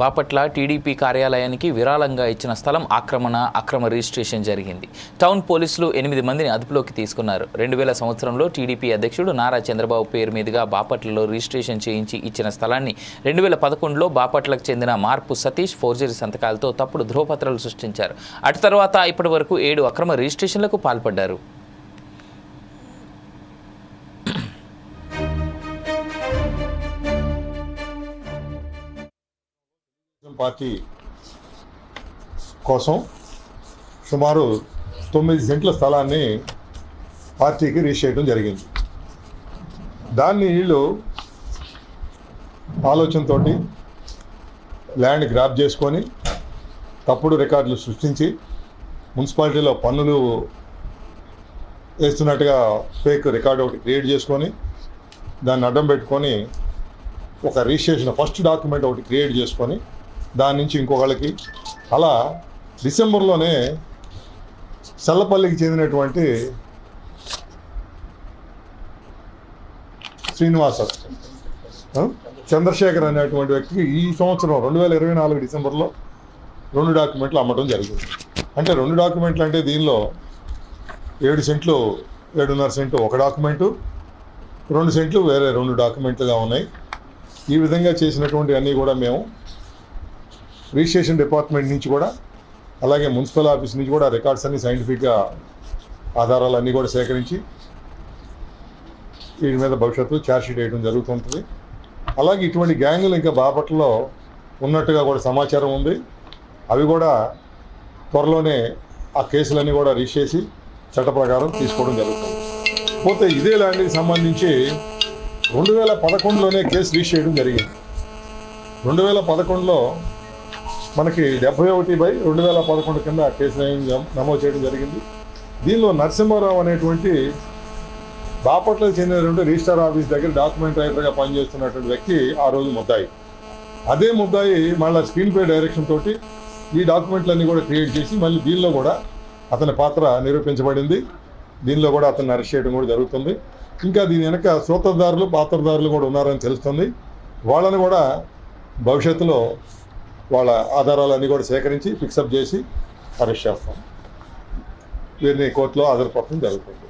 Bapatla TDP కార్యాలయానికి విరాళంగా ఇచ్చిన స్థలం ఆక్రమణ అక్రమ రిజిస్ట్రేషన్ జరిగింది. టౌన్ పోలీసులు ఎనిమిది మందిని అదుపులోకి తీసుకున్నారు. రెండు వేల సంవత్సరంలో టీడీపీ అధ్యక్షుడు నారా చంద్రబాబు పేరు మీదుగా బాపట్లలో రిజిస్ట్రేషన్ చేయించి ఇచ్చిన స్థలాన్ని రెండు వేల పదకొండులో బాపట్లకు చెందిన మార్పు సతీష్ ఫోర్జరీ సంతకాలతో తప్పుడు ధ్రువపత్రాలు సృష్టించారు. అటు తర్వాత ఇప్పటి వరకు ఏడు అక్రమ రిజిస్ట్రేషన్లకు పాల్పడ్డారు. పార్టీ కోసం సుమారు తొమ్మిది సెంట్ల స్థలాన్ని పార్టీకి రీచ్ చేయడం జరిగింది. దాన్ని వీళ్ళు ఆలోచనతో ల్యాండ్ గ్రాప్ చేసుకొని తప్పుడు రికార్డులు సృష్టించి మున్సిపాలిటీలో పన్నులు వేస్తున్నట్టుగా ఫేక్ రికార్డు ఒకటి క్రియేట్ చేసుకొని దాన్ని అడ్డం పెట్టుకొని ఒక రిజిస్ట్రేషన్ ఫస్ట్ డాక్యుమెంట్ ఒకటి క్రియేట్ చేసుకొని దాని నుంచి ఇంకొకళ్ళకి. అలా డిసెంబర్లోనే చల్లపల్లికి చెందినటువంటి శ్రీనివాస చంద్రశేఖర్ అనేటువంటి వ్యక్తికి ఈ సంవత్సరం రెండు వేల ఇరవై నాలుగు డిసెంబర్లో రెండు డాక్యుమెంట్లు అమ్మటం జరిగింది. అంటే రెండు డాక్యుమెంట్లు అంటే దీనిలో ఏడు సెంట్లు ఏడున్నర సెంట్లు ఒక డాక్యుమెంటు రెండు సెంట్లు వేరే రెండు డాక్యుమెంట్లుగా ఉన్నాయి. ఈ విధంగా చేసినటువంటి అన్నీ కూడా మేము రిజిస్ట్రేషన్ డిపార్ట్మెంట్ నుంచి కూడా అలాగే మున్సిపల్ ఆఫీస్ నుంచి కూడా రికార్డ్స్ అన్ని సైంటిఫిక్గా ఆధారాలు అన్నీ కూడా సేకరించి వీటి మీద భవిష్యత్తు ఛార్జ్షీట్ వేయడం జరుగుతుంటుంది. అలాగే ఇటువంటి గ్యాంగులు ఇంకా బాపట్లలో ఉన్నట్టుగా కూడా సమాచారం ఉంది. అవి కూడా త్వరలోనే ఆ కేసులన్నీ కూడా రీచ్ చేసి చట్ట ప్రకారం తీసుకోవడం జరుగుతుంది. పోతే ఇదే ల్యాండ్కి సంబంధించి రెండు వేల పదకొండులోనే కేసు రీచ్ చేయడం జరిగింది. రెండు వేల పదకొండులో మనకి డెబ్బై ఒకటి బై రెండు వేల పదకొండు కింద కేసు నమోదు చేయడం జరిగింది. దీనిలో నరసింహారావు అనేటువంటి బాపట్ల చెందినటువంటి రిజిస్టర్ ఆఫీస్ దగ్గర డాక్యుమెంట్ రైటర్గా పనిచేస్తున్నటువంటి వ్యక్తి ఆ రోజు ముద్దాయి. అదే ముద్దాయి మళ్ళీ స్క్రీన్ పే డైరెక్షన్ తోటి ఈ డాక్యుమెంట్లన్నీ కూడా క్రియేట్ చేసి మళ్ళీ దీనిలో కూడా అతని పాత్ర నిరూపించబడింది. దీనిలో కూడా అతన్ని అరెస్ట్ చేయడం కూడా జరుగుతుంది. ఇంకా దీని వెనక సూత్రధారులు పాత్రధారులు కూడా ఉన్నారని తెలుస్తుంది. వాళ్ళని కూడా భవిష్యత్తులో వాళ్ళ ఆధారాలన్నీ కూడా సేకరించి ఫిక్సప్ చేసి అరెస్ట్ చేస్తాం. వీరిని కోర్టులో హాజరుపరచడం జరుగుతుంది.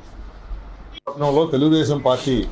పట్టణంలో తెలుగుదేశం పార్టీ